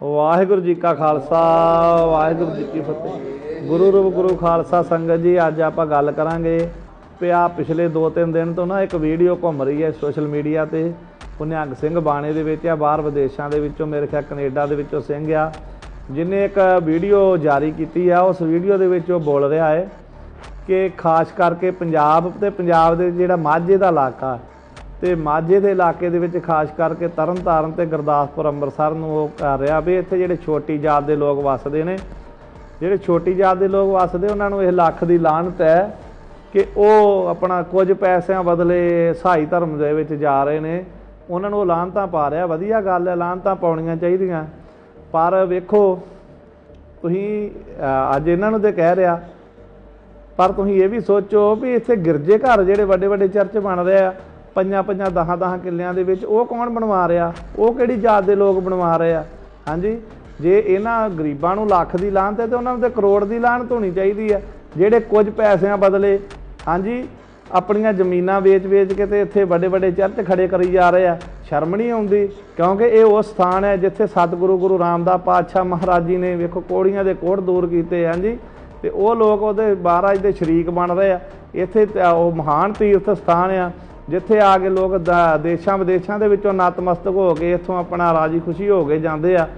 ਵਾਹਿਗੁਰੂ ਜੀ ਕਾ ਖਾਲਸਾ, ਵਾਹਿਗੁਰੂ ਜੀ ਕੀ ਫਤਿਹ। ਗੁਰੂ ਰੂਪ ਗੁਰੂ ਖਾਲਸਾ ਸੰਗਤ ਜੀ, ਅੱਜ ਆਪਾਂ ਗੱਲ ਕਰਾਂਗੇ ਵੀ ਆ ਪਿਛਲੇ 2-3 ਦਿਨ ਤੋਂ ਨਾ ਇੱਕ ਵੀਡੀਓ ਘੁੰਮ ਰਹੀ ਹੈ ਸੋਸ਼ਲ ਮੀਡੀਆ ਤੇ। ਪੁਨਿਆਗ ਸਿੰਘ ਬਾਣੇ ਦੇ ਵਿੱਚ ਆ, ਬਾਹਰ ਵਿਦੇਸ਼ਾਂ ਦੇ ਵਿੱਚੋਂ, ਮੇਰੇ ਖਿਆਲ ਕੈਨੇਡਾ ਦੇ ਵਿੱਚੋਂ ਸਿੰਘ ਆ। ਜਿਨੇ ਇੱਕ ਵੀਡੀਓ ਜਾਰੀ ਕੀਤੀ ਆ, ਉਸ ਵੀਡੀਓ ਦੇ ਵਿੱਚ ਉਹ ਬੋਲ ਰਿਹਾ ਹੈ ਕਿ ਖਾਸ ਕਰਕੇ ਪੰਜਾਬ ਤੇ ਪੰਜਾਬ ਦੇ ਜਿਹੜਾ ਮਾਝੇ ਦਾ ਇਲਾਕਾ ਤੇ ਮਾਝੇ ਦੇ ਇਲਾਕੇ ਦੇ ਵਿੱਚ ਖਾਸ ਕਰਕੇ ਤਰਨਤਾਰਨ ਤੇ ਗੁਰਦਾਸਪੁਰ, ਅੰਮ੍ਰਿਤਸਰ ਨੂੰ ਉਹ ਕਰ ਰਿਹਾ ਵੀ ਇੱਥੇ ਜਿਹੜੇ ਛੋਟੀ ਜਾਤ ਦੇ ਲੋਕ ਵੱਸਦੇ ਨੇ। ਜਿਹੜੇ ਛੋਟੀ ਜਾਤ ਦੇ ਲੋਕ ਵੱਸਦੇ, ਉਹਨਾਂ ਨੂੰ ਇਹ ਲੱਖ ਦੀ ਲਾਹਨਤ ਹੈ ਕਿ ਉਹ ਆਪਣਾ ਕੁਝ ਪੈਸਿਆਂ ਬਦਲੇ ਸਹਾਈ ਧਰਮ ਦੇ ਵਿੱਚ ਜਾ ਰਹੇ ਨੇ। ਉਹਨਾਂ ਨੂੰ ਉਹ ਲਾਹਨਤਾਂ ਪਾ ਰਿਹਾ। ਵਧੀਆ ਗੱਲ ਹੈ, ਲਾਹਨਤਾਂ ਪਾਉਣੀਆਂ ਚਾਹੀਦੀਆਂ। ਪਰ ਵੇਖੋ, ਤੁਸੀਂ ਅੱਜ ਇਹਨਾਂ ਨੂੰ ਤੇ ਕਹਿ ਰਿਹਾ, ਪਰ ਤੁਸੀਂ ਇਹ ਵੀ ਸੋਚੋ ਵੀ ਇੱਥੇ ਗਿਰਜੇ ਘਰ ਜਿਹੜੇ ਵੱਡੇ ਵੱਡੇ ਚਰਚ ਬਣ ਰਹੇ ਆ ਪੰਜਾਂ ਪੰਜਾਂ ਦਹਾਂ ਦਹਾਂ ਕਿੱਲਿਆਂ ਦੇ ਵਿੱਚ ਉਹ ਕੌਣ ਬਣਵਾ ਰਿਹਾ? ਉਹ ਕਿਹੜੀ ਜਾਤ ਦੇ ਲੋਕ ਬਣਵਾ ਰਹੇ ਆ? ਹਾਂਜੀ? ਜੇ ਇਹਨਾਂ ਗਰੀਬਾਂ ਨੂੰ ਲੱਖ ਦੀ ਲਾਹਨਤ ਹੈ ਤੇ ਉਹਨਾਂ ਨੂੰ ਤੇ ਕਰੋੜ ਦੀ ਲਾਹਨਤ ਹੋਣੀ ਚਾਹੀਦੀ ਹੈ, ਜਿਹੜੇ ਕੁਝ ਪੈਸਿਆਂ ਬਦਲੇ, ਹਾਂਜੀ? ਆਪਣੀਆਂ ਜ਼ਮੀਨਾਂ ਵੇਚ-ਵੇਚ ਕੇ ਤੇ ਇੱਥੇ ਵੱਡੇ ਵੱਡੇ ਚਰਚ ਖੜੇ ਕਰੀ ਜਾ ਰਹੇ ਆ। ਸ਼ਰਮ ਨਹੀਂ ਆਉਂਦੀ, ਕਿਉਂਕਿ ਇਹ ਉਹ ਸਥਾਨ ਹੈ ਜਿੱਥੇ ਸਤਿਗੁਰੂ ਗੁਰੂ ਰਾਮਦਾਸ ਪਾਤਸ਼ਾਹ ਮਹਾਰਾਜ ਜੀ ਨੇ ਵੇਖੋ ਕੋੜੀਆਂ ਦੇ ਕੋੜ ਦੂਰ ਕੀਤੇ, ਹਾਂਜੀ? ਤੇ ਉਹ ਲੋਕ ਉਹਦੇ ਮਹਾਰਾਜ ਦੇ ਸ਼ਰੀਕ ਬਣ ਰਹੇ ਆ। ਇੱਥੇ ਉਹ ਮਹਾਨ ਤੀਰਥ ਸਥਾਨ ਆ। ਜਿੱਥੇ ਆ ਕੇ ਲੋਕ ਦ- ਦੇਸ਼ਾਂ ਵਿਦੇਸ਼ਾਂ ਦੇ ਵਿੱਚੋਂ ਨਤਮਸਤਕ ਹੋ ਕੇ ਇੱਥੋਂ ਆਪਣਾ ਰਾਜੀ ਖੁਸ਼ੀ ਹੋ ਕੇ ਜਾਂਦੇ ਆ।